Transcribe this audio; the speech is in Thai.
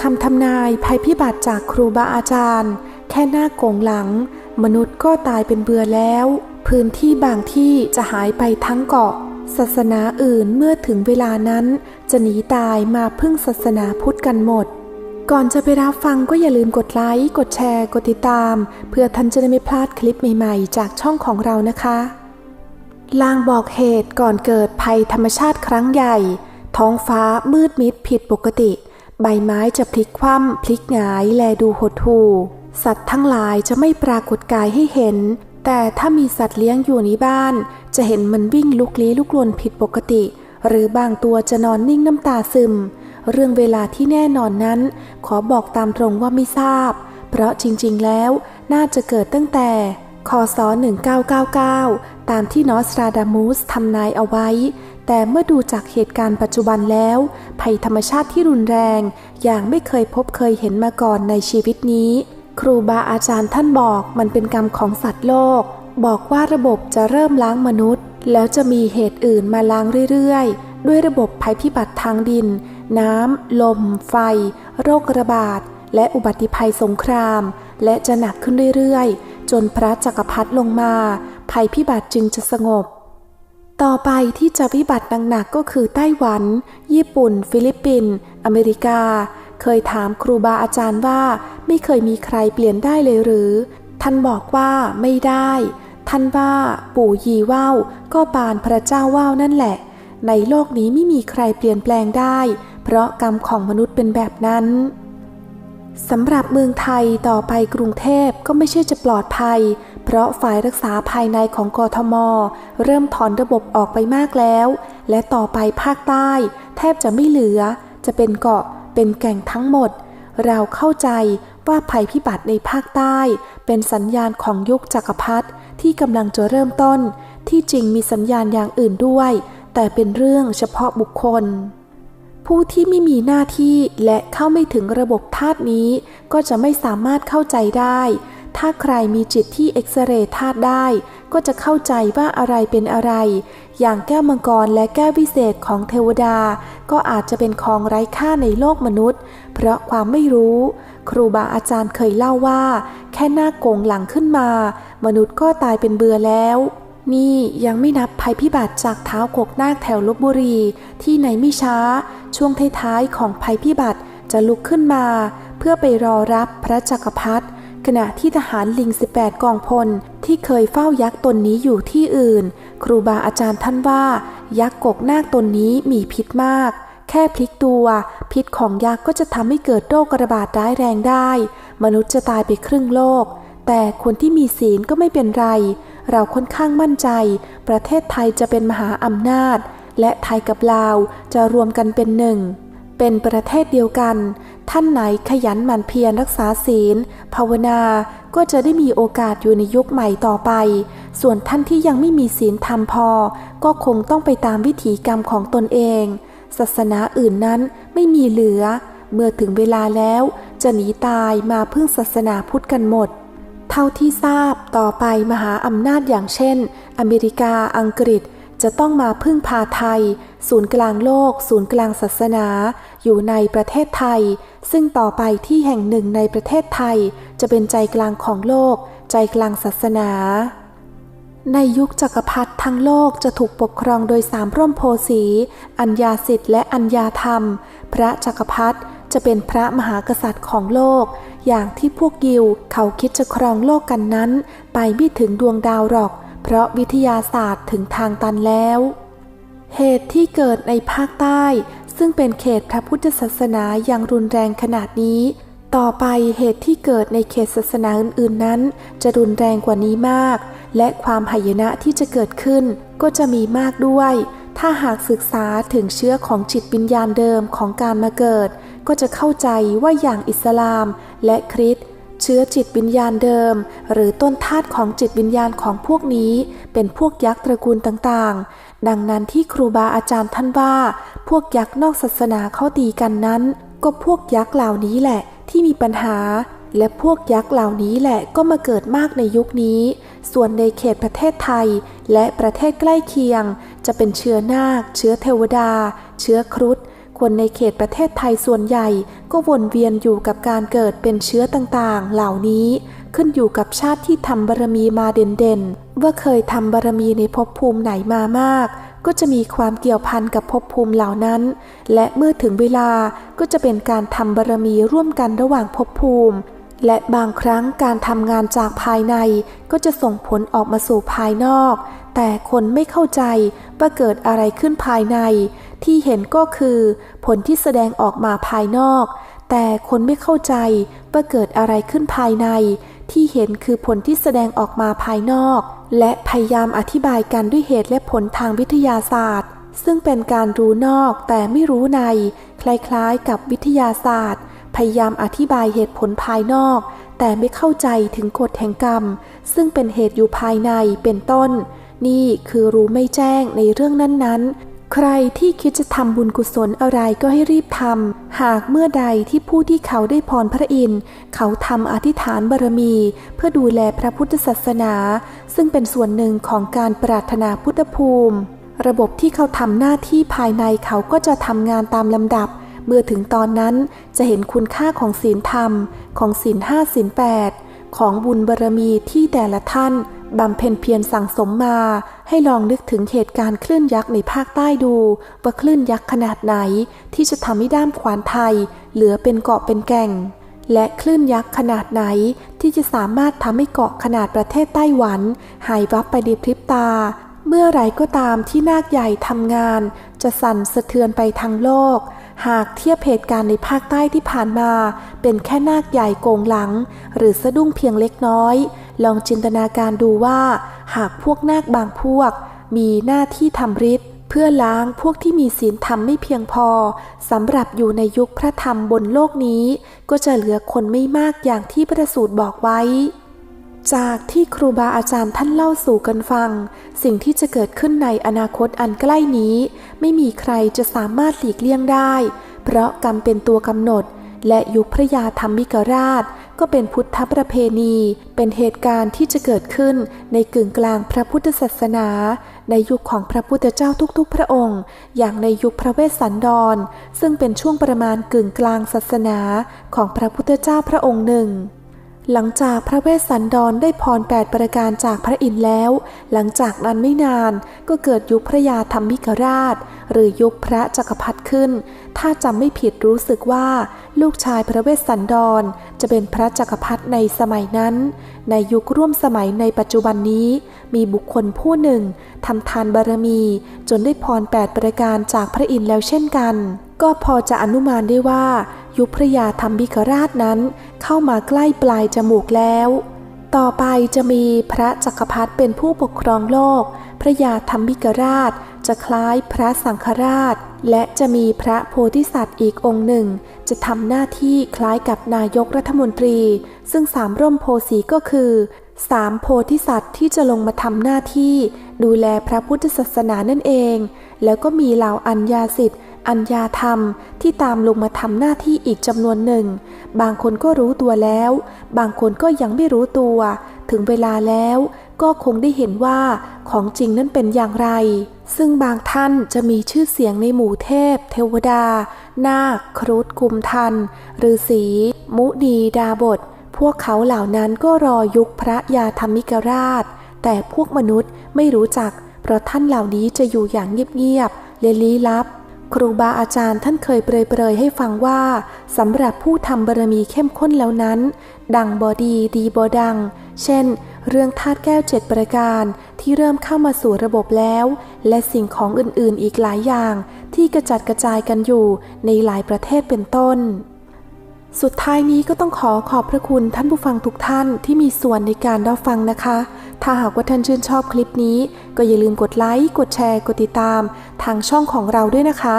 คำทำนายภัยพิบัติจากครูบาอาจารย์ แค่หน้าโกงหลัง มนุษย์ก็ตายเป็นเบื่อแล้ว พื้นที่บางที่จะหายไปทั้งเกาะ ศาสนาอื่นเมื่อถึงเวลานั้น จะหนีตายมาพึ่งศาสนาพุทธกันหมด ก่อนจะไปรับฟังก็อย่าลืมกดไลค์กดแชร์ กดติดตาม เพื่อท่านจะได้ไม่พลาดคลิปใหม่ๆ จากช่องของเรานะคะลางบอกเหตุก่อนเกิดภัยธรรมชาติครั้งใหญ่ ท้องฟ้ามืดมิดผิดปกติ ใบไม้จะพลิกคว่ำพลิกหงายแลดูหดหู่ สัตว์ทั้งหลายจะไม่ปรากฏกายให้เห็น แต่ถ้ามีสัตว์เลี้ยงอยู่ในบ้าน จะเห็นมันวิ่งลุกลี้ลุกลนผิดปกติ หรือบางตัวจะนอนนิ่งน้ำตาซึม เรื่องเวลาที่แน่นอนนั้น ขอบอกตามตรงว่าไม่ทราบ เพราะจริงๆแล้วน่าจะเกิดตั้งแต่ คศ 1999 ตามที่นอสตราดามุสทำนายเอาไว้ แต่เมื่อดูจากเหตุการณ์ปัจจุบันแล้ว ภัยธรรมชาติที่รุนแรง อย่างไม่เคยพบเคยเห็นมาก่อนในชีวิตนี้ ครูบาอาจารย์ท่านบอกมันเป็นกรรมของสัตว์โลก บอกว่าระบบจะเริ่มล้างมนุษย์ แล้วจะมีเหตุอื่นมาล้างเรื่อยๆ ด้วยระบบภัยพิบัติทางดิน น้ำ ลม ไฟ โรคระบาด และอุบัติภัยสงคราม และจะหนักขึ้นเรื่อยๆ จนพระจักรพรรดิลงมา ภัยพิบัติจึงจะสงบ ต่อไปที่จะวิบัติหนักๆก็คือไต้หวัน ญี่ปุ่น ฟิลิปปินส์อเมริกา เคยถามครูบาอาจารย์ว่า ไม่เคยมีใครเปลี่ยนได้เลยหรือ ท่านบอกว่าไม่ได้ ท่านว่า ปู่ยีว่าวก็ปานพระเจ้าว่าวนั่นแหละ ในโลกนี้ไม่มีใครเปลี่ยนแปลงได้ เพราะกรรมของมนุษย์เป็นแบบนั้น สำหรับเมืองไทยต่อไปกรุงเทพก็ไม่ใช่จะปลอดภัย เพราะฝ่ายรักษาภายในของกทม เริ่มถอนระบบออกไปมากแล้ว และต่อไปภาคใต้ แทบจะไม่เหลือ จะเป็นเกาะเป็นแก่งทั้งหมด เราเข้าใจว่าภัยพิบัติในภาคใต้ เป็นสัญญาณของยุคจักรพรรดิที่กำลังจะเริ่มต้น ที่จริงมีสัญญาณอย่างอื่นด้วย แต่เป็นเรื่องเฉพาะบุคคล ผู้ที่ไม่มีหน้าที่และเข้าไม่ถึงระบบธาตุนี้ ก็จะไม่สามารถเข้าใจได้ ถ้าใครมีจิตที่เอ็กซเรย์ธาตุได้ ก็จะเข้าใจว่าอะไรเป็นอะไร อย่างแก้วมังกรและแก้ววิเศษของเทวดา ก็อาจจะเป็นของไร้ค่าในโลกมนุษย์ เพราะความไม่รู้ ครูบาอาจารย์เคยเล่าว่า แค่หน้าโกงหลังขึ้นมา มนุษย์ก็ตายเป็นเบื่อแล้ว นี่ยังไม่นับภัยพิบัติจากเท้ากกนาคแถวลบบุรี ที่ในไม่ช้า ช่วงท้ายๆของภัยพิบัติจะลุกขึ้นมา เพื่อไปรอรับพระจักรพรรดิขณะที่ทหารลิง 18 กองพล ที่เคยเฝ้ายักษ์ตนนี้อยู่ที่อื่น ครูบาอาจารย์ท่านว่า ยักษ์กกนาคตนนี้มีพิษมาก แค่พลิกตัว พิษของยักษ์ก็จะทำให้เกิดโรคระบาดร้ายแรงได้ มนุษย์จะตายไปครึ่งโลก แต่คนที่มีศีลก็ไม่เป็นไร เราค่อนข้างมั่นใจ ประเทศไทยจะเป็นมหาอำนาจ และไทยกับลาวจะรวมกันเป็นหนึ่ง เป็นประเทศเดียวกัน ท่านไหนขยันหมั่นเพียรรักษาศีล ภาวนา ก็จะได้มีโอกาสอยู่ในยุคใหม่ต่อไป ส่วนท่านที่ยังไม่มีศีลธรรมพอ ก็คงต้องไปตามวิถีกรรมของตนเอง ศาสนาอื่นนั้นไม่มีเหลือ เมื่อถึงเวลาแล้ว จะหนีตายมาพึ่งศาสนาพุทธกันหมด เท่าที่ทราบต่อไปมหาอำนาจอย่างเช่น อเมริกาอังกฤษจะต้องมาพึ่งพาไทย ศูนย์กลางโลก ศูนย์กลางศาสนา อยู่ในประเทศไทย ซึ่งต่อไปที่แห่งหนึ่งในประเทศไทย จะเป็นใจกลางของโลก ใจกลางศาสนา ในยุคจักรพรรดิทั้งโลกจะถูกปกครองโดยสามร่มโพสี อัญญาสิทธิ์และอัญญาธรรม พระจักรพรรดิ จะเป็นพระมหากษัตริย์ของโลก อย่างที่พวกยิวเขาคิดจะครองโลกกันนั้น ไปไม่ถึงดวงดาวหรอก เพราะวิทยาศาสตร์ถึงทางตันแล้ว เหตุที่เกิดในภาคใต้ ซึ่งเป็นเขตพระพุทธศาสนาอย่างรุนแรงขนาดนี้ ต่อไปเหตุที่เกิดในเขตศาสนาอื่นๆนั้น จะรุนแรงกว่านี้มาก และความหายนะที่จะเกิดขึ้นก็จะมีมากด้วยถ้าหากศึกษาถึงเชื้อของจิตวิญญาณเดิมของการมาเกิด ก็จะเข้าใจว่าอย่างอิสลามและคริสต์เชื้อจิตวิญญาณเดิม หรือต้นธาตุของจิตวิญญาณของพวกนี้ เป็นพวกยักษ์ตระกูลต่างๆ ดังนั้นที่ครูบาอาจารย์ท่านว่า พวกยักษ์นอกศาสนาเข้าตีกันนั้น ก็พวกยักษ์เหล่านี้แหละที่มีปัญหา และพวกยักษ์เหล่านี้แหละก็มาเกิดมากในยุคนี้ ส่วนในเขตประเทศไทย และประเทศใกล้เคียง จะเป็นเชื้อนาค เชื้อเทวดา เชื้อครุฑ คนในเขตประเทศไทยส่วนใหญ่ก็วนเวียนอยู่กับการเกิดเป็นเชื้อต่างๆ เหล่านี้ ขึ้นอยู่กับชาติที่ทำบารมีมาเด่นๆ ว่าเคยทำบารมีในภพภูมิไหนมามาก ก็จะมีความเกี่ยวพันกับภพภูมิเหล่านั้น และเมื่อถึงเวลาก็จะเป็นการทำบารมีร่วมกันระหว่างภพภูมิ และบางครั้งการทำงานจากภายในก็จะส่งผลออกมาสู่ภายนอก แต่คนไม่เข้าใจว่าเกิดอะไรขึ้นภายใน ที่เห็นก็คือผลที่แสดงออกมาภายนอก แต่คนไม่เข้าใจว่าเกิดอะไรขึ้นภายใน ที่เห็นคือผลที่แสดงออกมาภายนอก และพยายามอธิบายกันด้วยเหตุและผลทางวิทยาศาสตร์ ซึ่งเป็นการรู้นอกแต่ไม่รู้ใน คล้ายๆ กับวิทยาศาสตร์ พยายามอธิบายเหตุผลภายนอก แต่ไม่เข้าใจถึงกฎแห่งกรรม ซึ่งเป็นเหตุอยู่ภายในเป็นต้นนี่คือรู้ไม่แจ้งในเรื่องนั้นๆ ใครที่คิดจะทำบุญกุศลอะไรก็ให้รีบทำ หากเมื่อใดที่ผู้ที่เขาได้พรพระอินทร์เขาทำอธิษฐานบารมี เพื่อดูแลพระพุทธศาสนา ซึ่งเป็นส่วนหนึ่งของการปรารถนาพุทธภูมิ ระบบที่เขาทำหน้าที่ภายในเขาก็จะทำงานตามลำดับ เมื่อถึงตอนนั้นจะเห็นคุณค่าของศีลธรรม ของศีลห้าศีลแปดของบุญบารมีที่แต่ละท่าน บำเพ็ญเพียรสั่งสมมาให้ลองนึกถึงเหตุการณ์คลื่นยักษ์ในภาคใต้ดู ว่าคลื่นยักษ์ขนาดไหน ที่จะทำให้ด้ามขวานไทย เหลือเป็นเกาะเป็นแก่ง และคลื่นยักษ์ขนาดไหน ที่จะสามารถทำให้เกาะขนาดประเทศไต้หวัน หายวับไปในพริบตา เมื่อไรก็ตามที่นาคใหญ่ทำงาน จะสั่นสะเทือนไปทั้งโลกหากเทียบเหตุการณ์ในภาคใต้ที่ผ่านมา เป็นแค่นาคใหญ่โกงหลัง หรือสะดุ้งเพียงเล็กน้อย ลองจินตนาการดูว่า หากพวกนาคบางพวก มีหน้าที่ทำฤทธิ์เพื่อล้างพวกที่มีศีลธรรมไม่เพียงพอสำหรับอยู่ในยุคพระธรรมบนโลกนี้ ก็จะเหลือคนไม่มากอย่างที่พระสูตรบอกไว้ จากที่ครูบาอาจารย์ท่านเล่าสู่กันฟัง สิ่งที่จะเกิดขึ้นในอนาคตอันใกล้นี้ ไม่มีใครจะสามารถหลีกเลี่ยงได้ เพราะกรรมเป็นตัวกำหนด และยุคพระยาธรรมิกราช ก็เป็นพุทธประเพณี เป็นเหตุการณ์ที่จะเกิดขึ้นในกึ่งกลางพระพุทธศาสนา ในยุคของพระพุทธเจ้าทุกๆ พระองค์ อย่างในยุคพระเวสสันดร ซึ่งเป็นช่วงประมาณกึ่งกลางศาสนาของพระพุทธเจ้าพระองค์หนึ่งหลังจากพระเวสสันดรได้พรแปดประการจากพระอินทร์แล้ว หลังจากนั้นไม่นานก็เกิดยุคพระยาธรรมิกราช หรือยุคพระจักรพรรดิขึ้น ถ้าจำไม่ผิดรู้สึกว่า ลูกชายพระเวสสันดร จะเป็นพระจักรพรรดิในสมัยนั้น ในยุคร่วมสมัยในปัจจุบันนี้ มีบุคคลผู้หนึ่งทำทานบารมี จนได้พรแปดประการจากพระอินทร์แล้วเช่นกัน ก็พอจะอนุมานได้ว่า ยุคพระยาธรรมบิกราชนั้น เข้ามาใกล้ปลายจมูกแล้ว ต่อไปจะมีพระจักรพรรดิเป็นผู้ปกครองโลก พระยาธรรมบิกราช จะคล้ายพระสังฆราช และจะมีพระโพธิสัตว์อีกองค์หนึ่ง จะทำหน้าที่คล้ายกับนายกรัฐมนตรี ซึ่งสามร่มโพสีก็คือสามโพธิสัตว์ที่จะลงมาทำหน้าที่ ดูแลพระพุทธศาสนานั่นเอง แล้วก็มีเหล่าอัญญาสิทธิ์อัญญาธรรมที่ตามลงมาทำหน้าที่อีกจำนวนหนึ่ง บางคนก็รู้ตัวแล้ว บางคนก็ยังไม่รู้ตัว ถึงเวลาแล้ว ก็คงได้เห็นว่าของจริงนั้นเป็นอย่างไร ซึ่งบางท่านจะมีชื่อเสียงในหมู่เทพ เทวดา นาค ครุฑกุมทันฤาษีมุนีดาบท พวกเขาเหล่านั้นก็รอยุคพระยาธรรมิกราช แต่พวกมนุษย์ไม่รู้จัก เพราะท่านเหล่านี้จะอยู่อย่างเงียบๆและลี้ลับ ครูบาอาจารย์ท่านเคยเปรยๆให้ฟังว่าสำหรับผู้ทำบารมีเข้มข้นแล้วนั้น ดังบอดีดีบอดัง เช่น เรื่องธาตุแก้วเจ็ดประการที่เริ่มเข้ามาสู่ระบบแล้ว และสิ่งของอื่นๆอีกหลายอย่างที่กระจัดกระจายกันอยู่ในหลายประเทศเป็นต้น สุดท้ายนี้ก็ต้องขอขอบพระคุณท่านผู้ฟังทุกท่านที่มีส่วนในการรับฟังนะคะ ถ้าหากว่าท่านชื่นชอบคลิปนี้ ก็อย่าลืมกดไลค์ กดแชร์ กดติดตาม ทางช่องของเราด้วยนะคะ